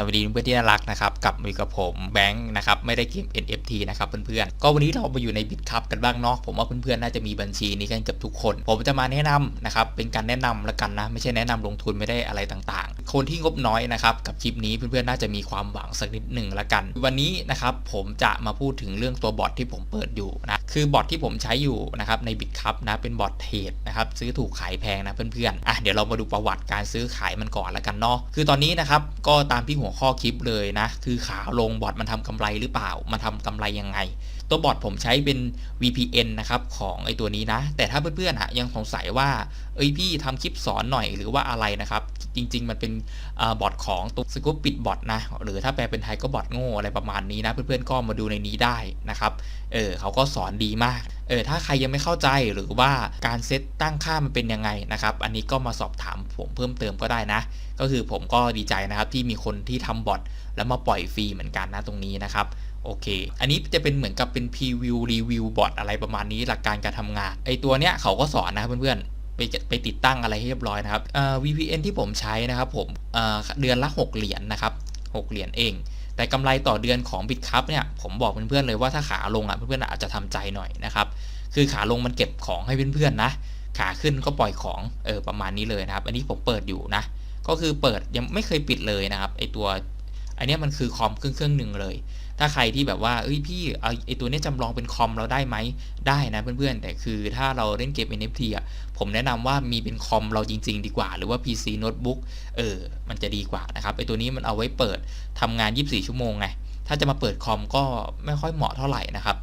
สวัสดีเพื่อนที่น่ารักนะครับกับมือกับผมแบงค์นะครับไม่ได้เกม NFT นะครับเพื่อนๆก็วันนี้เรามาอยู่ในบิตคัพกันบ้างเนาะผมว่าเพื่อนๆน่าจะมีบัญชีนี้กันเกือบทุกคน ผมจะมาแนะนำนะครับเป็นการแนะนำละกันนะไม่ใช่แนะนำลงทุนไม่ได้อะไรต่าง คนที่งบน้อยนะครับกับคลิปนี้เพื่อนๆน่าจะมีความหวังสักนิดหนึ่งละกัน วันนี้นะครับผมจะมาพูดถึงเรื่องตัวบอทที่ผมเปิดอยู่นะคือบอทที่ผมใช้อยู่นะครับในบิตคัพนะเป็นบอทเทรดนะครับซื้อถูกขายแพงนะเพื่อนๆอะเดี๋ยวเรามาดูประวัติการซื้อขายมันก่อนละกันเนาะคือตอนนี้นะครับก็ตามที่หัวข้อคลิปเลยนะคือขาลงบอทมันทำกำไรหรือเปล่า มันทำกำไรยังไง ตัวบอทผมใช้เป็น VPN นะครับของไอตัวนี้นะ แต่ถ้าเพื่อนๆอะยังสงสัยว่าเอ้ยพี่ทำคลิปสอนหน่อยหรือว่าอะไรนะครับ จริง ๆ มันเป็นบอทของตัวสกูปปิดบอทนะ หรือถ้าแปลเป็นไทยก็บอทโง่อะไรประมาณนี้นะ เพื่อนๆก็มาดูในนี้ได้นะครับ เออเขาก็สอนดีมาก เออถ้าใครยังไม่เข้าใจหรือว่าการเซตตั้งค่ามันเป็นยังไงนะครับ อันนี้ก็มาสอบถามผมเพิ่มเติมก็ได้นะ ก็คือผมก็ดีใจนะครับที่มีคนที่ทำบอทแล้วมาปล่อยฟรีเหมือนกันนะตรงนี้นะครับโอเค อันนี้จะเป็นเหมือนกับเป็นพรีวิวรีวิวบอทอะไรประมาณนี้หลักการการทำงาน ไอตัวเนี้ยเขาก็สอนนะเพื่อนๆ ไปไปติดตั้งอะไรให้เรียบร้อยนะครับ VPN ที่ผมใช้นะครับผมเดือนละ 6 เหรียญนนะครับ 6 เหรียญเอง แต่กำไรต่อเดือนของ b i t c u p เนี่ยผมบอกเพื่อนๆเลยว่าถ้าขาลงอะเพื่อนๆอาจจะทำใจหน่อยนะครับ คือขาลงมันเก็บของให้เพื่อนๆนะขาขึ้นก็ปล่อยของเออประมาณนี้เลยนะครับ อันนี้ผมเปิดอยู่นะก็คือเปิดยังไม่เคยปิดเลยนะครับไอตัว อันนี้มันคือคอมเครื่องเครื่องหนึ่งเลย ถ้าใครที่แบบว่าเอ้ยพี่เอาไอตัวนี้จำลองเป็นคอมเราได้ไหมได้นะเพื่อนๆ แต่คือถ้าเราเล่นเกม NFT อะผมแนะนำว่ามีเป็นคอมเราจริง ๆ ดีกว่า หรือว่า PC โน้ตบุ๊กเออมันจะดีกว่านะครับไอตัวนี้มันเอาไว้เปิดทำงาน 24 ชั่วโมงไงถ้าจะมาเปิดคอมก็ไม่ค่อยเหมาะเท่าไหร่นะครับ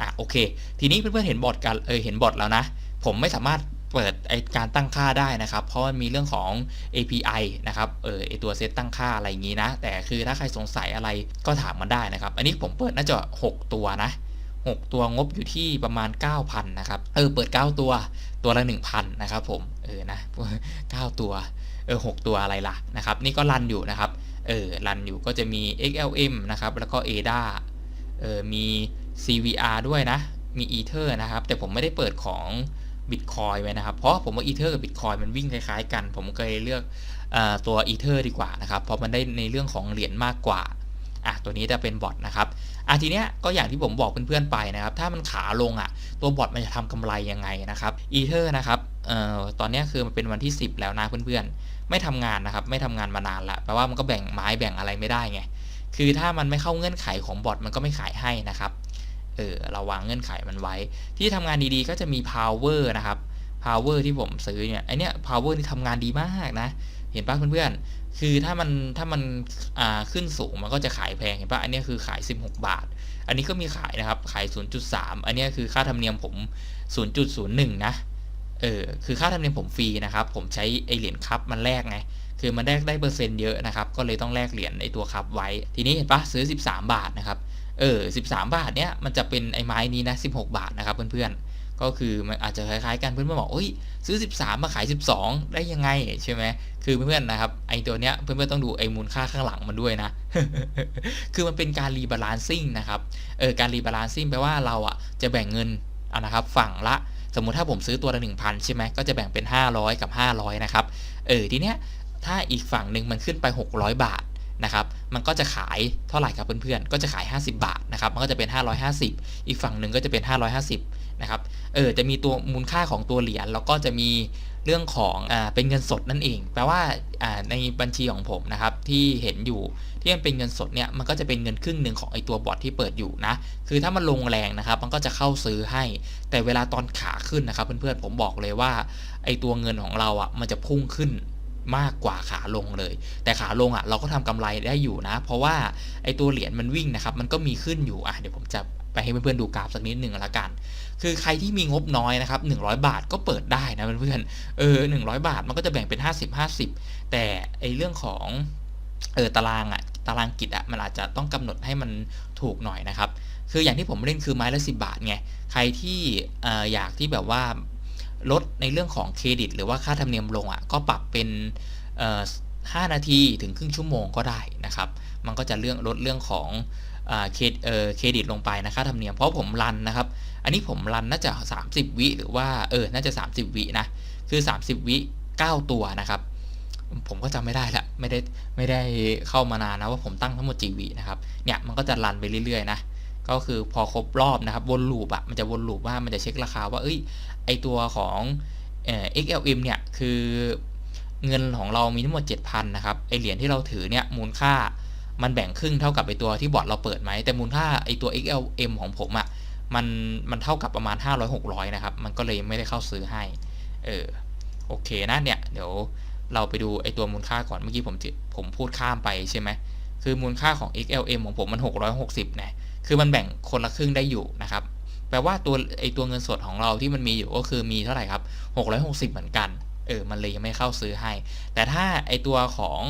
อะโอเค ทีนี้เพื่อนๆเห็นบอทกันเออเห็นบอทแล้วนะ ผมไม่สามารถ เปิดไอการตั้งค่าได้นะครับ เพราะมันมีเรื่องของ API นะครับ เออไอตัวเซตตั้งค่าอะไรอย่างนี้นะ แต่คือถ้าใครสงสัยอะไรก็ถามมาได้นะครับ อันนี้ผมเปิดน่าจะ 6 ตัวนะ 6 ตัวงบอยู่ที่ประมาณ 9,000 นะครับ เออ เปิด 9 ตัว ตัวละ 1,000 นะครับผม เออ นะ 9 ตัว เออ 6 ตัวอะไรล่ะ นะครับ นี่ก็รันอยู่นะครับ เออ รันอยู่ก็จะมี XLM นะครับ แล้วก็ ADA เออ มี CVR ด้วยนะ มี Ether นะครับ แต่ผมไม่ได้เปิดของ บิตคอยไว้นะครับ เพราะผมว่าอีเทอร์กับบิตคอยมันวิ่งคล้ายๆ กัน ผมก็เลยเลือกอตัวอีเทอร์ดีกว่านะครับ เพราะมันได้ในเรื่องของเหรียญมากกว่าอะตัวนี้จะเป็นบอทนะครับอะทีเนี้ยก็อย่างที่ผมบอกเพื่อนๆไปนะครับ ถ้ามันขาลงอะ ตัวบอทมันจะทำกำไรยังไงนะครับอีเทอร์นะครับเอ่อตอนนี้คือมันเป็นวันที่ 10 แล้วนะเพื่อนๆ ไม่ทำงานนะครับ ไม่ทำงานมานานละแปลว่ามันก็แบ่งไม้แบ่งอะไรไม่ได้ไง คือถ้ามันไม่เข้าเงื่อนไขของบอทมันก็ไม่ขายให้นะครับ เออเราวางเงื่อนไขมันไว้ ที่ทำงานดีๆก็จะมี power นะครับ power ที่ผมซื้อเนี่ยไอเนี้ย power ที่ทำงานดีมากนะ เห็นปะเพื่อนๆ คือถ้ามันถ้ามันอ่าขึ้นสูงมันก็จะขายแพงเห็นปะอันนี้คือขาย 16 บาท อันนี้ก็มีขายนะครับ ขาย 0.3 อันนี้คือค่าธรรมเนียมผม 0.01 นะ เออคือค่าธรรมเนียมผมฟรีนะครับ ผมใช้ไอเหรียญคัพมันแลกไงคือมันแลกได้เปอร์เซ็นต์เยอะนะครับ ก็เลยต้องแลกเหรียญไอตัวคัพไว้ ทีนี้เห็นปะซื้อ 13 บาทนะครับ เออ13บาทเนี้ยมันจะเป็นไอ้ไม้นี้นะ 16 บาทนะครับเพื่อนๆ ก็คือมันอาจจะคล้ายๆกันเพื่อนๆบอกเอ้ยซื้อ 13 มาขาย 12 ได้ยังไงใช่ไหมคือเพื่อนๆนะครับไอ้ตัวเนี้ยเพื่อนๆต้องดูไอ้มูลค่าข้างหลังมันด้วยนะ คือมันเป็นการรีบาลานซิ่งนะครับเออการรีบาลานซิ่งแปลว่าเราอะจะแบ่งเงินเอานะครับฝั่งละสมมุติถ้าผมซื้อตัวละ1,000 ใช่ไหมก็จะแบ่งเป็น 500 กับ 500 นะครับ เออทีเนี้ยถ้าอีกฝั่งหนึ่งมันขึ้นไป 600 บาท นะครับ มันก็จะขายเท่าไหร่ครับเพื่อนๆ ก็จะขาย 50 บาทนะครับ มันก็จะเป็น 550 อีกฝั่งหนึ่งก็จะเป็น 550 นะครับ เออ จะมีตัวมูลค่าของตัวเหรียญ แล้วก็จะมีเรื่องของ อ่า เป็นเงินสดนั่นเอง แปลว่า อ่า ในบัญชีของผมนะครับ ที่เห็นอยู่ ที่มันเป็นเงินสดเนี่ย มันก็จะเป็นเงินครึ่งหนึ่งของไอตัวบอทที่เปิดอยู่นะ คือถ้ามันลงแรงนะครับ มันก็จะเข้าซื้อให้ แต่เวลาตอนขาขึ้นนะครับเพื่อนๆ ผมบอกเลยว่า ไอตัวเงินของเราอะ มันจะพุ่งขึ้น มากกว่าขาลงเลย แต่ขาลงอะเราก็ทำกำไรได้อยู่นะ เพราะว่าไอตัวเหรียญมันวิ่งนะครับ มันก็มีขึ้นอยู่อะเดี๋ยวผมจะไปให้เพื่อนๆดูกราฟสักนิดหนึ่งละกัน คือใครที่มีงบน้อยนะครับ100 บาทก็เปิดได้นะเพื่อนๆเออ100บาทมันก็จะแบ่งเป็น 50 50 แต่ไอเรื่องของเออตารางอะตารางกิจอะมันอาจจะต้องกำหนดให้มันถูกหน่อยนะครับ คืออย่างที่ผมเล่นคือไม้ละ 10 บาทไง ใครที่เอออยากที่แบบว่า ลดในเรื่องของเครดิต หรือว่าค่าธรรมเนียมลงอะ่ะก็ปรับเป็นเอ่อ5นาทีถึงครึ่งชั่วโมงก็ได้นะครับ มันก็จะเรื่องลดเรื่องของเครดเครดิตลงไปนะค่าธรรมเนียมเพราะผมรันนะครับ อันนี้ผมรันน่าจะ 30 วิหรือว่าเออน่าจะ 30 วินะคือ 30 วิ 9 ตัวนะครับ ผมก็จำไม่ได้ละไม่ได้ไม่ได้เข้ามานานนะว่าผมตั้งทั้งหมดกี่วินะครับเนี่ยมันก็จะรันไปเรื่อยๆนะก็คือพอครบรอบนะครับวนลูปอะมันจะวนลูปว่ามันจะเช็คราคาว่าเอ้ย อตัวของเอ่อ XLM เนี่ยคือเงินของเรามีทั้งหมด 7,000 นะครับ ไอเหรียญที่เราถือเนี่ยมูลค่ามันแบ่งครึ่งเท่ากับไอตัวที่บอร์ดเราเปิดไหม แต่มูลค่าไอตัว XLM ของผมอะมันมันเท่ากับประมาณ 500-600 นะครับ มันก็เลยไม่ได้เข้าซื้อให้ เออโอเคนะเนี่ย เดี๋ยวเราไปดูไอตัวมูลค่าก่อน เมื่อกี้ผมผมพูดข้ามไปใช่ไหม คือมูลค่าของ XLM ของผมมัน 660 นะ คือมันแบ่งคนละครึ่งได้อยู่นะครับ แปลว่าตัวไอตัวเงินสดของเราที่มันมีอยู่ก็คือมีเท่าไหร่ครับ 660 เหมือนกัน เออ มันเลยยังไม่เข้าซื้อให้ แต่ถ้าไอตัวของ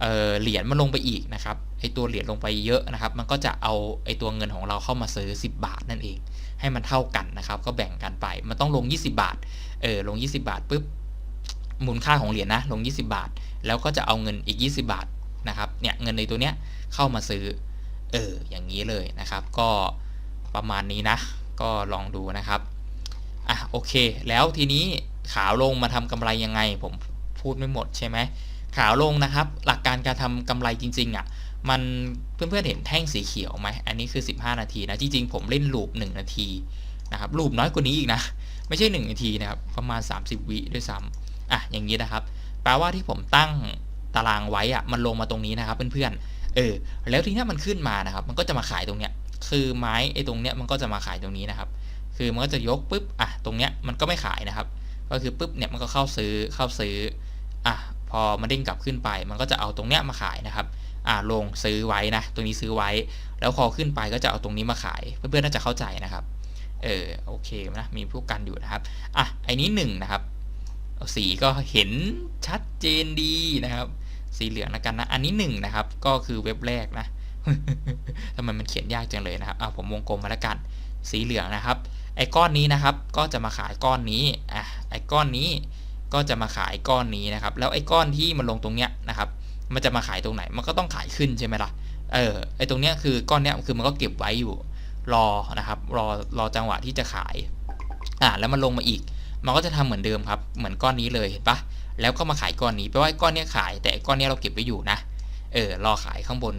เออเหรียญมันลงไปอีกนะครับ ไอตัวเหรียญลงไปเยอะนะครับ มันก็จะเอาไอตัวเงินของเราเข้ามาซื้อ 10 บาทนั่นเอง ให้มันเท่ากันนะครับ ก็แบ่งกันไป มันต้องลง 20 บาท เออ ลง 20 บาทปุ๊บ มูลค่าของเหรียญนะ ลง 20 บาท แล้วก็จะเอาเงินอีก 20 บาทนะครับ เนี่ย เงินในตัวเนี้ยเข้ามาซื้อ เออ อย่างนี้เลยนะครับ ก็ประมาณนี้นะ ก็ลองดูนะครับอะโอเค แล้วทีนี้ขาลงมาทำกำไรยังไง ผมพูดไม่หมดใช่ไหมขาลงนะครับ หลักการการทำกำไรจริง ๆอะมันเพื่อนๆเห็นแท่งสีเขียวไหมอันนี้คือ 15 นาทีนะจริงๆผมเล่นลูป1นาทีนะครับลูปน้อยกว่านี้อีกนะไม่ใช่ 1 นาทีนะครับประมาณ 30 วิด้วยซ้ำอะอย่างนี้นะครับ แปลว่าที่ผมตั้งตารางไว้อะมันลงมาตรงนี้นะครับเพื่อนๆเออแล้วทีนี้มันขึ้นมานะครับ มันก็จะมาขายตรงเนี้ย คือไม้ไอ้ตรงเนี้ยมันก็จะมาขายตรงนี้นะครับ คือมันก็จะยกปุ๊บอะตรงเนี้ยมันก็ไม่ขายนะครับ ก็คือปุ๊บเนี่ยมันก็เข้าซื้อเข้าซื้ออะพอมันเด้งกลับขึ้นไป มันก็จะเอาตรงเนี้ยมาขายนะครับอ่าลงซื้อไว้นะ ตรงนี้ซื้อไว้ แล้วพอขึ้นไปก็จะเอาตรงนี้มาขาย เพื่อนๆน่าจะเข้าใจนะครับ เออโอเคนะมีพวกกันอยู่นะครับอะไอ้นี้หนึ่งนะครับ สีก็เห็นชัดเจนดีนะครับ สีเหลืองแล้วกันนะ อันนี้หนึ่งนะครับ ก็คือเว็บแรกนะ ทำไมมันเขียนยากจังเลยนะครับอ่าผมวงกลมมาแล้วกัน สีเหลืองนะครับ ไอ้ก้อนนี้นะครับ ก็จะมาขายก้อนนี้ อะ ไอ้ก้อนนี้ก็จะมาขายก้อนนี้นะครับ แล้วไอ้ก้อนที่มันลงตรงเนี้ยนะครับ มันจะมาขายตรงไหน มันก็ต้องขายขึ้นใช่ไหมล่ะ เออ ไอ้ตรงเนี้ยคือก้อนเนี้ยคือมันก็เก็บไว้อยู่ รอนะครับ รอ รอจังหวะที่จะขาย อ่าแล้วมันลงมาอีก มันก็จะทำเหมือนเดิมครับ เหมือนก้อนนี้เลยเห็นปะแล้วก็มาขายก้อนนี้ แปลว่าก้อนนี้ขาย แต่ก้อนนี้เราเก็บไว้อยู่นะ เออ รอขายข้างบน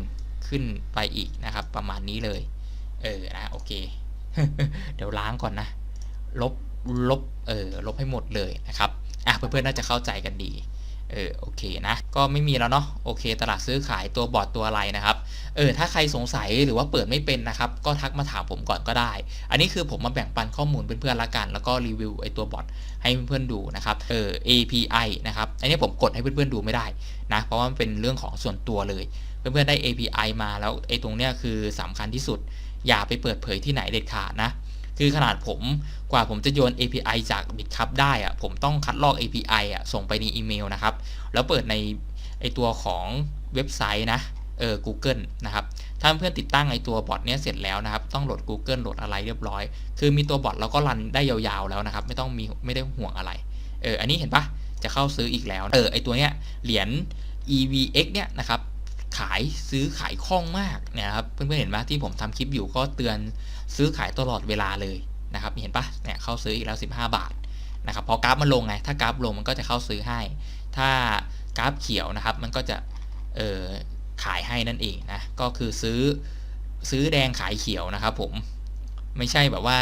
ขึ้นไปอีกนะครับ ประมาณนี้เลย เออนะโอเค เดี๋ยวล้างก่อนนะ ลบลบเออลบให้หมดเลยนะครับอะเพื่อนๆน่าจะเข้าใจกันดีเออโอเคนะ ก็ไม่มีแล้วเนาะโอเค ตลาดซื้อขายตัวบอร์ดตัวอะไรนะครับเออถ้าใครสงสัยหรือว่าเปิดไม่เป็นนะครับ ก็ทักมาถามผมก่อนก็ได้ อันนี้คือผมมาแบ่งปันข้อมูลเพื่อนๆละกัน แล้วก็รีวิวไอตัวบอทให้เพื่อนๆดูนะครับเออ API นะครับอันนี้ผมกดให้เพื่อนๆดูไม่ได้นะเพราะว่ามันเป็นเรื่องของส่วนตัวเลย เพื่อนๆได้ API มาแล้วไอตรงเนี้ยคือสำคัญที่สุด อย่าไปเปิดเผยที่ไหนเด็ดขาดนะ คือขนาดผมกว่าผมจะโยน API จาก BitCup ได้อะผมต้องคัดลอก API อะส่งไปในอีเมลนะครับ แล้วเปิดในไอตัวของเว็บไซต์นะเออ Google นะครับ ถ้าเพื่อนติดตั้งไอตัวบอทเนี้ยเสร็จแล้วนะครับ ต้องโหลด Google โหลดอะไรเรียบร้อย คือมีตัวบอทแล้วก็รันได้ยาวๆแล้วนะครับ ไม่ต้องมีไม่ได้ห่วงอะไร เออ อันนี้เห็นปะจะเข้าซื้ออีกแล้ว เออ ไอตัวเนี้ยเหรียญ EVX เนี่ยนะครับ ขายซื้อขายคล่องมากเนี่ยครับเพื่อนๆเห็นไหมที่ผมทำคลิปอยู่ก็เตือนซื้อขายตลอดเวลาเลยนะครับเห็นปะเนี่ยเข้าซื้ออีกแล้ว 15 บาทนะครับพอกราฟมันลงไงถ้ากราฟลงมันก็จะเข้าซื้อให้ ถ้ากราฟเขียวนะครับมันก็จะเออขายให้นั่นเองนะก็คือซื้อซื้อแดงขายเขียวนะครับผม ไม่ใช่แบบว่า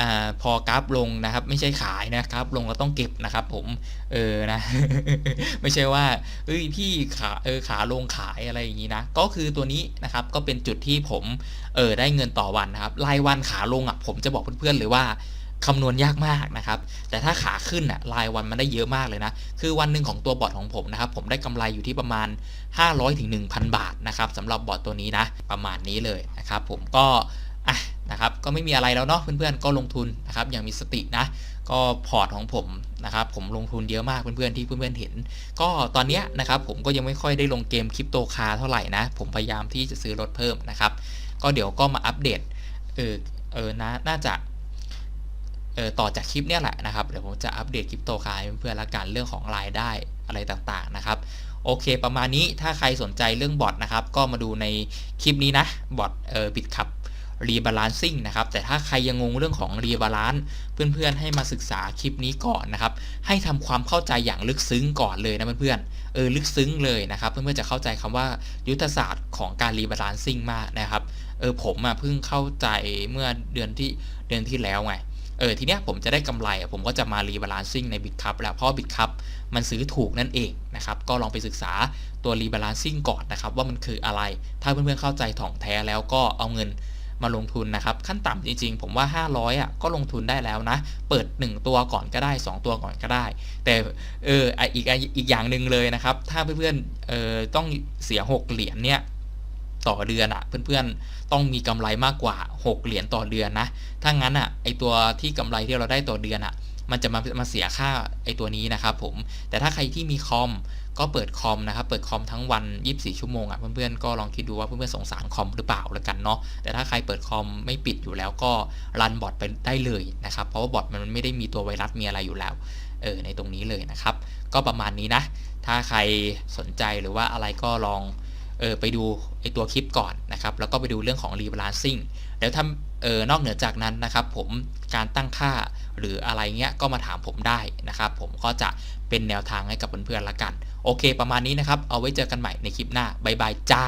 อพอกราฟลงนะครับ ไม่ใช่ขายนะครับ ลงเราต้องเก็บนะครับ ผมเออนะ ไม่ใช่ว่าเอ้ยพี่ขาเออขาลงขายอะไรอย่างนี้นะ ก็คือตัวนี้นะครับก็เป็นจุดที่ผมเออได้เงินต่อวันนะครับรายวันขาลงอะผมจะบอกเพื่อนๆเลยว่าคำนวณยากมากนะครับ แต่ถ้าขาขึ้นอะรายวันมันได้เยอะมากเลยนะ คือวันหนึ่งของตัวบอทของผมนะครับ ผมได้กำไรอยู่ที่ประมาณ 500ถึง1,000 บาทนะครับสำหรับบอทตัวนี้นะ ประมาณนี้เลยนะครับ ผมก็ อะนะครับ ก็ไม่มีอะไรแล้วเนาะเพื่อนๆ ก็ลงทุนนะครับอย่างมีสตินะ ก็พอร์ตของผมนะครับ ผมลงทุนเยอะมากเพื่อนๆที่เพื่อนๆเห็น ก็ตอนเนี้ยนะครับผมก็ยังไม่ค่อยได้ลงเกมคริปโตคาเท่าไหร่นะ ผมพยายามที่จะซื้อรถเพิ่มนะครับ ก็เดี๋ยวก็มาอัปเดตเออเออนะน่าจะเออต่อจากคลิปเนี้ยแหละนะครับ เดี๋ยวผมจะอัปเดตคริปโตคาเพื่อนๆละกันเรื่องของรายได้อะไรต่างๆนะครับโอเค ประมาณนี้ถ้าใครสนใจเรื่องบอทนะครับ ก็มาดูในคลิปนี้นะบอทเออบิตคับ rebalancing นะครับ แต่ถ้าใครยังงงเรื่องของ rebalance เพื่อนๆให้มาศึกษาคลิปนี้ก่อนนะครับ ให้ทำความเข้าใจอย่างลึกซึ้งก่อนเลยนะเพื่อนๆ เออลึกซึ้งเลยนะครับ เพื่อนๆจะเข้าใจคำว่ายุทธศาสตร์ของการ rebalancing มากนะครับ เออผมอะเพิ่งเข้าใจเมื่อเดือนที่เดือนที่แล้วไงเออทีเนี้ยผมจะได้กำไรผมก็จะมา rebalancing ใน Bitcup แล้วเพราะ Bitcup มันซื้อถูกนั่นเองนะครับ ก็ลองไปศึกษาตัว rebalancing ก่อนนะครับ ว่ามันคืออะไร ถ้าเพื่อนๆเข้าใจถ่องแท้แล้วก็เอาเงิน มาลงทุนนะครับ ขั้นต่ำจริงๆ ผมว่า 500อะก็ลงทุนได้แล้วนะ เปิด 1 ตัวก่อนก็ได้ 2 ตัวก่อนก็ได้ แต่เอออีกอีกอย่างหนึ่งเลยนะครับ ถ้าเพื่อนๆเออต้องเสีย 6 เหรียญเนี่ยต่อเดือนอะเพื่อนๆต้องมีกำไรมากกว่า 6 เหรียญต่อเดือนนะถ้างั้นอะไอตัวที่กำไรที่เราได้ต่อเดือนอะ มันจะมามาเสียค่าไอตัวนี้นะครับผม แต่ถ้าใครที่มีคอมก็เปิดคอมนะครับ เปิดคอมทั้งวัน 24 ชั่วโมงอะเพื่อนๆก็ลองคิดดูว่าเพื่อนๆสงสารคอมหรือเปล่าแล้วกันเนาะ แต่ถ้าใครเปิดคอมไม่ปิดอยู่แล้วก็รันบอทไปได้เลยนะครับ เพราะว่าบอทมันไม่ได้มีตัวไวรัสมีอะไรอยู่แล้ว เออในตรงนี้เลยนะครับ ก็ประมาณนี้นะ ถ้าใครสนใจหรือว่าอะไรก็ลอง เออไปดูไอตัวคลิปก่อนนะครับแล้วก็ไปดูเรื่องของ rebalancing แล้วถ้าเออนอกเหนือจากนั้นนะครับ ผมการตั้งค่าหรืออะไรเงี้ยก็มาถามผมได้นะครับ ผมก็จะเป็นแนวทางให้กับเพื่อนๆละกัน โอเค ประมาณนี้นะครับ เอาไว้เจอกันใหม่ในคลิปหน้าบายบายจ้า